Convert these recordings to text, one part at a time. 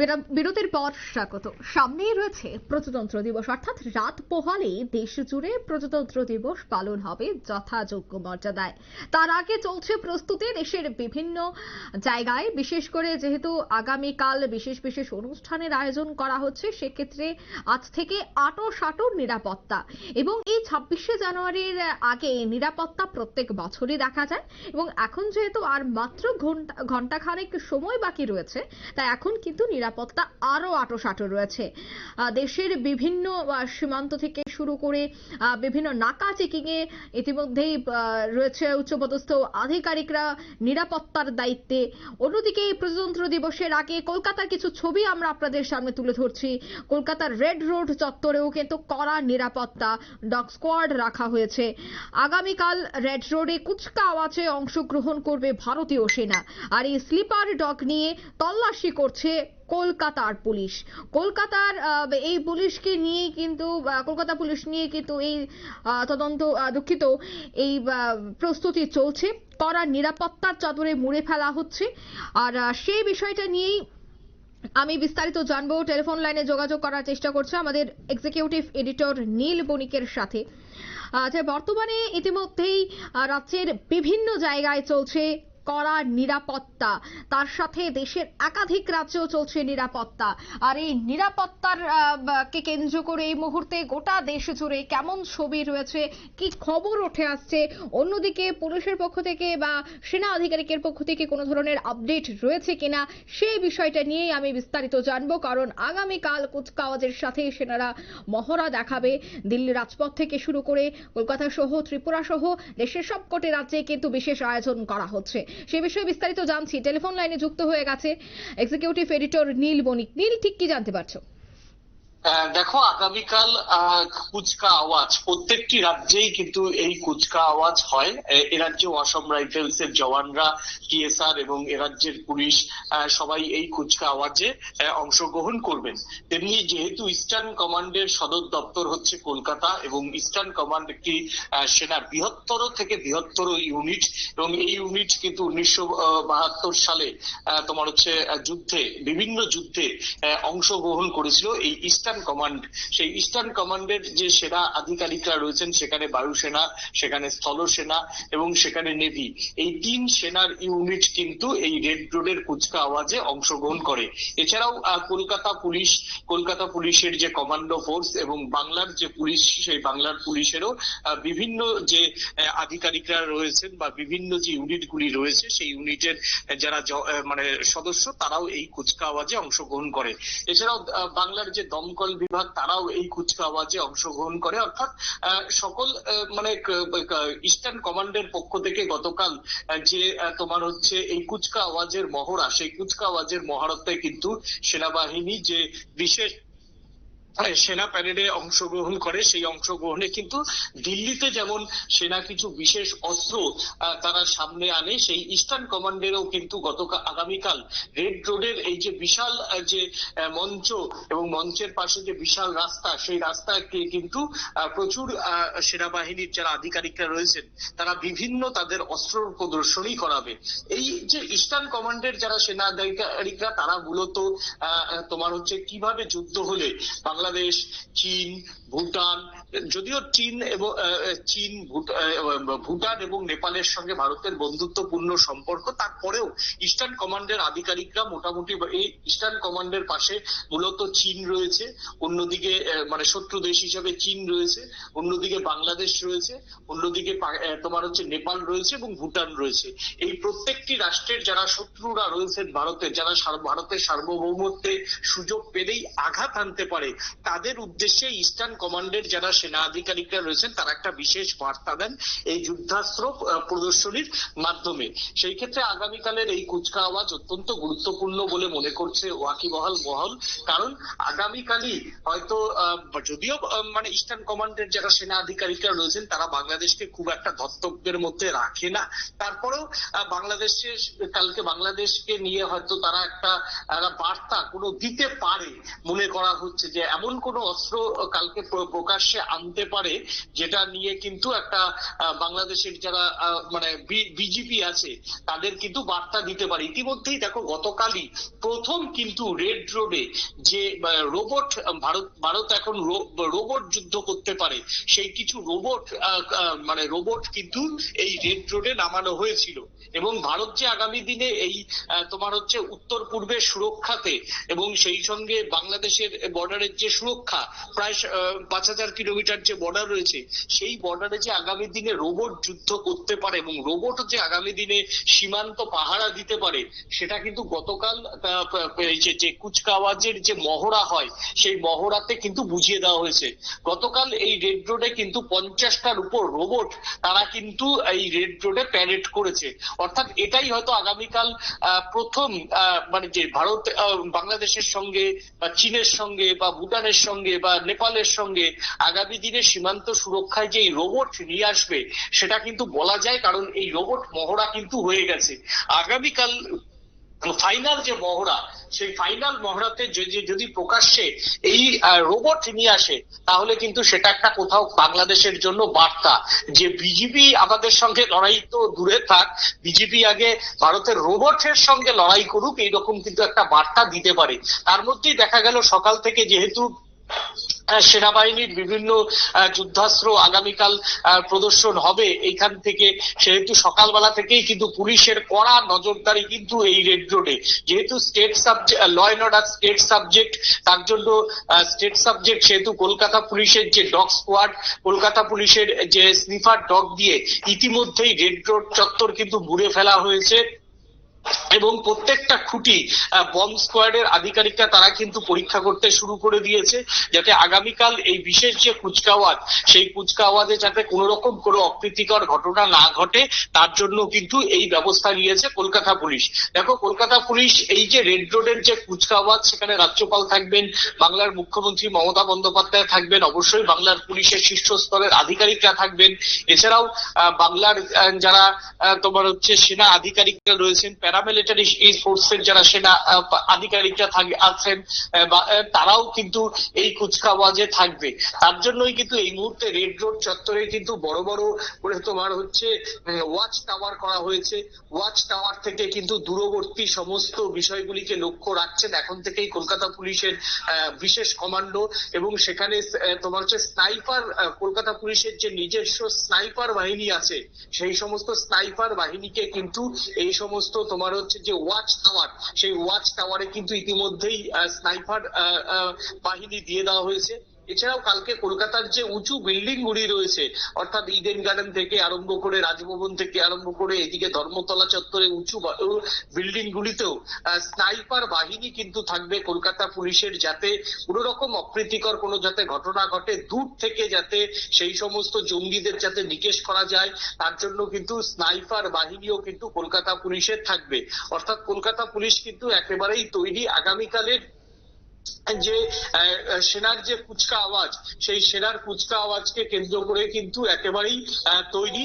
বিরা- বিরতির পর স্বাগত। সামনেই রয়েছে প্রজাতন্ত্র দিবস, অর্থাৎ রাত পোহালে দেশ জুড়ে প্রজাতন্ত্র দিবস পালন হবে যথাযোগ্য মর্যাদায়। তার আগে চলছে প্রস্তুতি দেশের বিভিন্ন জায়গায়। বিশেষ করে যেহেতু আগামীকাল বিশেষ বিশেষ অনুষ্ঠানের আয়োজন করা হচ্ছে, সেক্ষেত্রে আজ থেকে আটো সাটোর নিরাপত্তা এবং এই ছাব্বিশে জানুয়ারির আগে নিরাপত্তা প্রত্যেক বছরই দেখা যায় এবং এখন যেহেতু আর মাত্র ঘণ্টা, ঘন্টাখানেক সময় বাকি রয়েছে, তাই এখন কিন্তু নিরাপত্তা আরও আটোসাটো রয়েছে। দেশের বিভিন্ন সীমান্ত থেকে শুরু করে বিভিন্ন নাকা চেকিং এ ইতিমধ্যেই রয়েছে উচ্চপদস্থ আধিকারিকরা নিরাপত্তার দায়িত্বে। অন্যদিকে প্রজাতন্ত্র দিবসের আগে কলকাতার কিছু ছবি আমরা আপনাদের সামনে তুলে ধরছি। কলকাতার রেড রোড চত্বরেও কিন্তু কড়া নিরাপত্তা ডগ স্কোয়াড রাখা হয়েছে। আগামীকাল রেড রোডে কুচকা আওয়াজে অংশগ্রহণ করবে ভারতীয় সেনা। আর এই স্লিপার ডগ নিয়ে তল্লাশি করছে কলকাতার পুলিশ। কলকাতার এই পুলিশকে নিয়ে কিন্তু কলকাতা পুলিশ নিয়ে কিন্তু এই তদন্ত দুঃখিত এই প্রস্তুতি চলছে। কড়া নিরাপত্তার চাদরে মুড়ে ফেলা হচ্ছে। আর সেই বিষয়টা নিয়েই আমি বিস্তারিত জানব। টেলিফোন লাইনে যোগাযোগ করার চেষ্টা করছে আমাদের এক্সিকিউটিভ এডিটর নীল বণিকের সাথে। আচ্ছা বর্তমানে ইতিমধ্যেই রাজ্যের বিভিন্ন জায়গায় চলছে কড়া নিরাপত্তা। তার সাথে দেশের একাধিক রাজ্যেও চলছে নিরাপত্তা। আর এই নিরাপত্তার কে কেন্দ্র করে এই মুহূর্তে গোটা দেশ জুড়ে কেমন ছবি রয়েছে, কি খবর উঠে আসছে, অন্যদিকে পুলিশের পক্ষ থেকে বা সেনা আধিকারিকের পক্ষ থেকে কোনো ধরনের আপডেট রয়েছে কিনা সেই বিষয়টা নিয়েই আমি বিস্তারিত জানব। কারণ আগামীকাল কুচকাওয়াজের সাথে সেনারা মহড়া দেখাবে। দিল্লি রাজপথ থেকে শুরু করে কলকাতা সহ, ত্রিপুরা সহ, দেশের সবকটি রাজ্যে কিন্তু বিশেষ আয়োজন করা হচ্ছে। সে বিষয়ে বিস্তারিত জানছি। টেলিফোন লাইনে যুক্ত হয়ে গেছে এক্সিকিউটিভ এডিটর নীল বণিক। নীল, ঠিক কি জানতে পারছ? দেখো, আগামীকাল কুচকা আওয়াজ। প্রত্যেকটি রাজ্যেই কিন্তু এই কুচকা আওয়াজ হয়। এ- এ রাজ্যে অসম রাইফেলস এর জওয়ানরা, টিএসআর এবং এ রাজ্যের পুলিশ সবাই এই কুচকা আওয়াজে অংশগ্রহণ করবেন। তেমনি যেহেতু ইস্টার্ন কমান্ডের সদর দপ্তর হচ্ছে কলকাতা এবং ইস্টার্ন কমান্ড একটি সেনার বৃহত্তর থেকে বৃহত্তর ইউনিট এবং এই ইউনিট কিন্তু উনিশশো বাহাত্তর সালে তোমার হচ্ছে যুদ্ধে, বিভিন্ন যুদ্ধে অংশগ্রহণ করেছিল। এই ইস্টার্ন কমান্ড সেই ইস্টার্ন কমান্ডের যে সেনা আধিকারিকরা রয়েছেন, সেখানে বায়ুসেনা সেখানে স্থলসেনা এবং সেখানে নেভি এই তিন সেনার ইউনিট কিন্তু এই রেড রোডের কুচকা আওয়াজে অংশগ্রহণ করে। এছাড়াও কলকাতা পুলিশ, কলকাতা পুলিশের যে কমান্ডো ফোর্স এবং বাংলার যে পুলিশ, সেই বাংলার পুলিশেরও বিভিন্ন যে আধিকারিকরা রয়েছেন বা বিভিন্ন যে ইউনিটগুলি রয়েছে, সেই ইউনিটের যারা মানে সদস্য, তারাও এই কুচকা আওয়াজে অংশগ্রহণ করে। এছাড়াও বাংলার যে দমকল বিভাগ, তারাও এই কুচকাওয়াজে অংশগ্রহণ করে। অর্থাৎ সকল মানে ইস্টার্ন কমান্ডের পক্ষ থেকে গতকাল যে তোমার হচ্ছে এই কুচকা আওয়াজের মহড়া, সেই কুচকা আওয়াজের মহড়াতে কিন্তু সেনাবাহিনী যে বিশেষ সেনা প্যারেডে অংশগ্রহণ করে, সেই অংশগ্রহণে কিন্তু দিল্লিতে যেমন সেনা কিছু বিশেষ অস্ত্র তারা সামনে আনে, সেই ইস্টার্ন কমান্ডেরও কিন্তু গতকাল আগামীকাল রেড রোডের এই যে বিশাল যে মঞ্চ এবং মঞ্চের পাশে যে বিশাল রাস্তা, সেই রাস্তাকে কিন্তু প্রচুর সেনাবাহিনীর যারা আধিকারিকরা রয়েছেন, তারা বিভিন্ন তাদের অস্ত্র প্রদর্শনী করাবে। এই যে ইস্টার্ন কমান্ডের যারা সেনা আধিকারিকরা তারা মূলত তোমার হচ্ছে কীভাবে যুদ্ধ হলে বাংলাদেশ চীন ভুটান, যদিও চীন এবং চীন ভুটান এবং নেপালের সঙ্গে ভারতের বন্ধুত্বপূর্ণ সম্পর্ক। তারপরেও ইস্টার্ন কমান্ডের আধিকারিকরা মোটামুটি এই ইস্টার্ন কমান্ডের পাশে মূলত চীন রয়েছে, অন্যদিকে মানে শত্রু দেশ হিসেবে চীন রয়েছে, অন্যদিকে বাংলাদেশ রয়েছে, অন্যদিকে তোমার হচ্ছে নেপাল রয়েছে এবং ভুটান রয়েছে। এই প্রত্যেকটি রাষ্ট্রের যারা শত্রুরা রয়েছেন ভারতের যারা ভারতের সার্বভৌমত্বে সুযোগ পেলেই আঘাত আনতে পারে, তাদের উদ্দেশ্যে ইস্টার্ন কমান্ডের যারা সেনা আধিকারিকরা রয়েছেন, তারা একটা বিশেষ বার্তা দেন এই যুদ্ধাস্ত্র প্রদর্শনীর মাধ্যমে। সেই ক্ষেত্রে আগামীকালের এই কুচকা আওয়াজ অত্যন্ত গুরুত্বপূর্ণ বলে মনে করছে ওয়াকিবহাল মহল। কারণ আগামীকালই হয়তো যদিও মানে ইস্টার্ন কমান্ডের যারা সেনা আধিকারিকরা রয়েছেন, তারা বাংলাদেশকে খুব একটা ধর্তব্যের মধ্যে রাখে না। তারপরেও বাংলাদেশে, কালকে বাংলাদেশকে নিয়ে হয়তো তারা একটা বার্তা কোনো দিতে পারে মনে করা হচ্ছে যে, এমন কোনো অস্ত্র কালকে প্রকাশ্যে আনতে পারে, যেটা নিয়ে কিন্তু একটা বাংলাদেশের যারা মানে বিজেপি আছে, তাদের কিন্তু বার্তা দিতে পারে। ইতিমধ্যেই দেখো, গতকালই প্রথম কিন্তু রেড রোডে যে রোবট, ভারত ভারত এখন রোবট যুদ্ধ করতে পারে, সেই কিছু রোবট মানে রোবট কিন্তু এই রেড রোডে নামানো হয়েছিল। এবং ভারত যে আগামী দিনে এই তোমার হচ্ছে উত্তর পূর্বের সুরক্ষাতে এবং সেই সঙ্গে বাংলাদেশের বর্ডারের যে সুরক্ষা, প্রায় পাঁচ হাজার কিলোমিটার যে বর্ডার রয়েছে, সেই বর্ডারে যে আগামী দিনে রোবট যুদ্ধ করতে পারে এবং রোবট যে আগামী দিনে সীমান্ত পাহারা দিতে পারে, সেটা কিন্তু গতকাল যে কুচকাওয়াজের যে মহড়া হয়, সেই মহড়াতে কিন্তু বুঝিয়ে দেওয়া হয়েছে। গতকাল এই রেড রোডে কিন্তু পঞ্চাশটার উপর রোবট তারা কিন্তু এই রেড রোডে প্যারেড করেছে। অর্থাৎ এটাই হয়তো আগামীকাল প্রথম মানে যে ভারত বাংলাদেশের সঙ্গে বা চীনের সঙ্গে বা ভুটানের সঙ্গে বা নেপালের সঙ্গে আগামী দিনে সীমান্ত সুরক্ষায় যে রোবট নিয়ে আসবে, সেটা কিন্তু বলা যায় কারণ এই রোবট মহড়া কিন্তু হয়ে গেছে। আগামীকাল ফাইনাল যে মহড়া, সেই ফাইনাল মহড়াতে যদি প্রকাশ্যে এই রোবট নিয়ে আসে, তাহলে কিন্তু সেটা একটা কোথাও বাংলাদেশের জন্য বার্তা যে বিজেপি আমাদের সঙ্গে লড়াই তো দূরে থাক, বিজেপি আগে ভারতের রোবটের সঙ্গে লড়াই করুক, এইরকম কিন্তু একটা বার্তা দিতে পারে। তার মধ্যেই দেখা গেল সকাল থেকে যেহেতু সেনাবাহিনীর বিভিন্ন যুদ্ধাস্ত্র আগামীকাল প্রদর্শন হবে। এইখান থেকে সেহেতু সকালবেলা থেকেই কিন্তু পুলিশের কড়া নজরদারি কিন্তু এই রেড রোডে। যেহেতু state subject law and order state subject তার জন্য স্টেট সাবজেক্ট সেহেতু কলকাতা পুলিশের যে ডগ স্কোয়াড কলকাতা পুলিশের যে স্নিফার ডগ দিয়ে ইতিমধ্যেই রেড রোড চত্বর কিন্তু মুড়ে ফেলা হয়েছে। এবং প্রত্যেকটা খুঁটি বম্ব স্কোয়াডের আধিকারিকরা তারা কিন্তু পরীক্ষা করতে শুরু করে দিয়েছে যাতে আগামীকাল এই বিশেষ যে কুচকাওয়াজ সেই কুচকাওয়াজে যাতে কোনো রকম কোনো অপ্রীতিকর ঘটনা না ঘটে, তার জন্য কিন্তু এই ব্যবস্থা নিয়েছে কলকাতা পুলিশ। দেখো, কলকাতা পুলিশ এই যে রেড রোডের যে কুচকাওয়াজ সেখানে রাজ্যপাল থাকবেন, বাংলার মুখ্যমন্ত্রী মমতা বন্দ্যোপাধ্যায় থাকবেন, অবশ্যই বাংলার পুলিশের শীর্ষ স্তরের আধিকারিকরা থাকবেন। এছাড়াও বাংলার যারা তোমার হচ্ছে সেনা আধিকারিকরা রয়েছেন প্যারামিলিটারি এই ফোর্সের যারা সেনা আধিকারিকরা থাকে, আছেন তারাও কিন্তু এই কুচকাওয়াজে থাকবে। তার জন্যই কিন্তু এই মুহূর্তে রেড রোড চত্বরে কিন্তু বড় বড় করে তোমার হচ্ছে ওয়াচ টাওয়ার করা হয়েছে। ওয়াচ টাওয়ার থেকে কিন্তু দূরবর্তী সমস্ত বিষয়গুলিকে লক্ষ্য রাখছেন এখন থেকেই কলকাতা পুলিশের বিশেষ কমান্ডো। এবং সেখানে তোমার হচ্ছে স্নাইপার কলকাতা পুলিশের যে নিজস্ব স্নাইপার বাহিনী আছে, সেই সমস্ত স্নাইপার বাহিনীকে কিন্তু এই সমস্ত তোমার হচ্ছে যে ওয়াচ টাওয়ার সেই ওয়াচ টাওয়ারে কিন্তু ইতিমধ্যেই স্নাইপার বাহিনী দিয়ে দেওয়া হয়েছে। এছাড়াও কালকে কলকাতার যে উঁচু বিল্ডিং গুলি রয়েছে, অর্থাৎ ইডেন গার্ডেন থেকে আরম্ভ করে রাজভবন থেকে আরম্ভ করে এদিকে ধর্মতলা চত্বরে উঁচু বিল্ডিং গুলিতেও স্নাইপার বাহিনী কিন্তু থাকবে কলকাতা পুলিশের যাতে কোনো রকম অপ্রীতিকর কোনো যাতে ঘটনা ঘটে দূর থেকে যাতে সেই সমস্ত জঙ্গিদের যাতে নিকেশ করা যায়, তার জন্য কিন্তু স্নাইপার বাহিনীও কিন্তু কলকাতা পুলিশের থাকবে। অর্থাৎ কলকাতা পুলিশ কিন্তু একেবারেই তৈরি আগামীকালের যে সেনার যে কুচকা আওয়াজ, সেই সেনার কুচকা আওয়াজকে কেন্দ্র করে কিন্তু একেবারেই তৈরি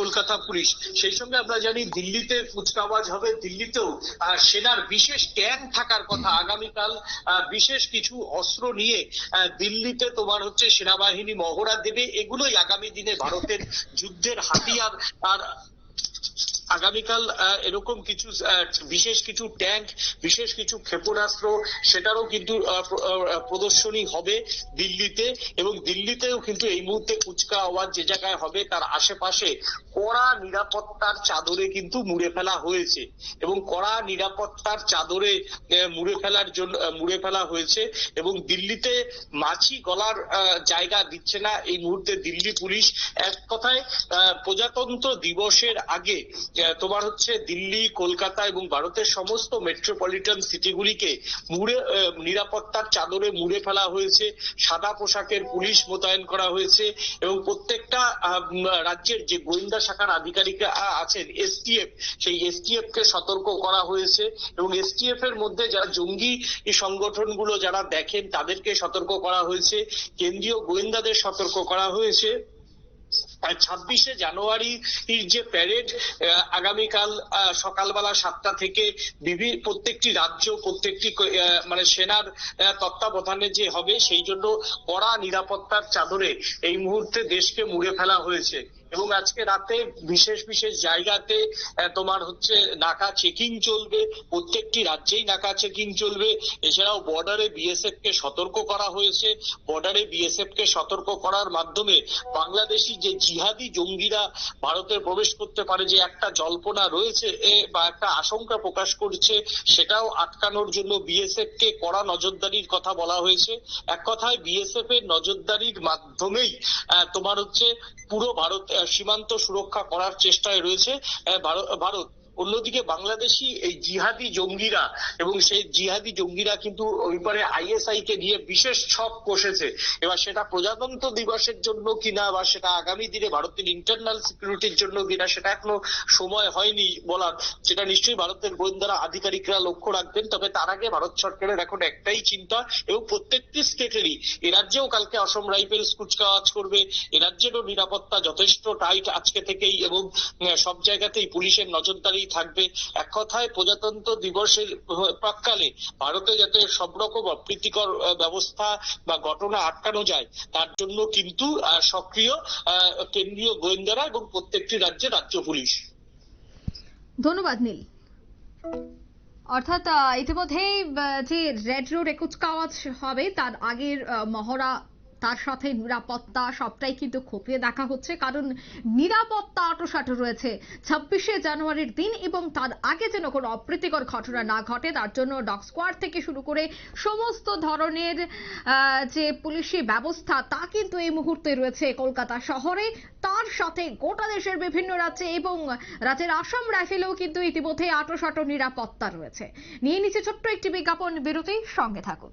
কলকাতা পুলিশ। সেই সঙ্গে আমরা জানি দিল্লিতে কুচকা আওয়াজ হবে। দিল্লিতেও সেনার বিশেষ ক্যাম্প থাকার কথা আগামীকাল বিশেষ কিছু অস্ত্র নিয়ে দিল্লিতে তোমার হচ্ছে সেনাবাহিনী মহড়া দেবে। এগুলোই আগামী দিনে ভারতের যুদ্ধের হাতিয়ার। আর আগামীকাল এরকম কিছু বিশেষ কিছু ট্যাঙ্ক, বিশেষ কিছু ক্ষেপণাস্ত্র, সেটারও কিন্তু প্রদর্শনী হবে দিল্লিতে এবং দিল্লিতেও কিন্তু এই মুহূর্তে কুচকা আওয়াজ যে জায়গায় হবে, তার আশেপাশে কড়া নিরাপত্তার চাদরে কিন্তু মুড়ে ফেলা হয়েছে এবং কড়া নিরাপত্তার চাদরে মুড়ে ফেলার জন্য মুড়ে ফেলা হয়েছে এবং দিল্লিতে মাছি গলার জায়গা দিচ্ছে না। এই মুহূর্তে দিল্লি পুলিশ এক কথায় প্রজাতন্ত্র দিবসের আগে তোমার হচ্ছে দিল্লি কলকাতা এবং ভারতের সমস্ত মেট্রোপলিটন সিটিগুলিকে মুড়ে নিরাপত্তার চাদরে মুড়ে ফেলা হয়েছে সাদা পোশাকের পুলিশ মোতায়েন করা হয়েছে এবং প্রত্যেকটা রাজ্যের যে গোয়েন্দা শাখার আধিকারিকরা আহ, আছেন এসটিএফ সেই এসটিএফ কে সতর্ক করা হয়েছে এবং এসটিএফ এর মধ্যে যারা জঙ্গি সংগঠনগুলো যারা দেখেন তাদেরকে সতর্ক করা হয়েছে। কেন্দ্রীয় গোয়েন্দাদের সতর্ক করা হয়েছে। ছাব্বিশে জানুয়ারি যে প্যারেড আগামীকাল সকালবেলা সাতটা থেকে বিভিন্ন প্রত্যেকটি রাজ্য, প্রত্যেকটি মানে সেনার তত্ত্বাবধানে যে হবে, সেই জন্য কড়া নিরাপত্তার চাদরে এই মুহূর্তে দেশকে মুড়ে ফেলা হয়েছে। এবং আজকে রাতে বিশেষ বিশেষ জায়গাতে তোমার হচ্ছে নাকা চেকিং চলবে, প্রত্যেকটি রাজ্যেই নাকা চেকিং চলবে। এছাড়াও বর্ডারে বিএসএফ কে সতর্ক করা হয়েছে। বর্ডারে বিএসএফ কে সতর্ক করার মাধ্যমে বাংলাদেশি যে জিহাদি জঙ্গিরা ভারতে প্রবেশ করতে পারে, যে একটা জল্পনা রয়েছে বা একটা আশঙ্কা প্রকাশ করছে, সেটাও আটকানোর জন্য বিএসএফ কে কড়া নজরদারির কথা বলা হয়েছে। এক কথায় বিএসএফ এর নজরদারির মাধ্যমেই তোমার হচ্ছে পুরো ভারত সীমান্ত সুরক্ষা করার চেষ্টায় রয়েছে ভারত। অন্যদিকে বাংলাদেশি এই জিহাদি জঙ্গিরা এবং সেই জিহাদি জঙ্গিরা কিন্তু ওই পারে আইএসআই কে নিয়ে বিশেষ ছক কষেছে। এবার সেটা প্রজাতন্ত্র দিবসের জন্য কিনা বা সেটা আগামী দিনে ভারতের ইন্টারনাল সিকিউরিটির জন্য কিনা সেটা এখনও সময় হয়নি বলার। সেটা নিশ্চয়ই ভারতের গোয়েন্দারা, আধিকারিকরা লক্ষ্য রাখবেন। তবে তার আগে ভারত সরকারের এখন একটাই চিন্তা এবং প্রত্যেকটি স্টেটেরই, এ রাজ্যেও কালকে অসম রাইফেলস কুচকাওয়াজ করবে, এ রাজ্যেরও নিরাপত্তা যথেষ্ট টাইট আজকে থেকেই এবং সব জায়গাতেই পুলিশের নজরদারি থাকবে। এক কথায় প্রজাতন্ত্র দিবসের প্রাককালে ভারতে যাতে সব রকম অপ্রীতিকর ব্যবস্থা বা ঘটনা আটকানো যায়, তার জন্য কিন্তু সক্রিয় কেন্দ্রীয় গোয়েন্দারা এবং প্রত্যেকটি রাজ্যে রাজ্য পুলিশ। ধন্যবাদ, নীল। অর্থাৎ ইতিমধ্যেই যে রেড রোড কুচকাওয়াজ হবে, তার আগের মহড়া তার সাথে নিরাপত্তা সবটাই কিন্তু খতিয়ে দেখা হচ্ছে, কারণ নিরাপত্তা আটোসাটো রয়েছে। ছাব্বিশে জানুয়ারির দিন এবং তার আগে যেন কোনো অপ্রীতিকর ঘটনা না ঘটে, তার জন্য ডগ স্কোয়াড থেকে শুরু করে সমস্ত ধরনের যে পুলিশি ব্যবস্থা, তা কিন্তু এই মুহূর্তে রয়েছে কলকাতা শহরে। তার সাথে গোটা দেশের বিভিন্ন রাজ্যে এবং রাজ্যের আসাম রাইফেলেও কিন্তু ইতিমধ্যে আটোসাটো নিরাপত্তা রয়েছে। নিয়ে নিচ্ছে ছোট্ট একটি বিজ্ঞাপন বিরতি সঙ্গে থাকুন।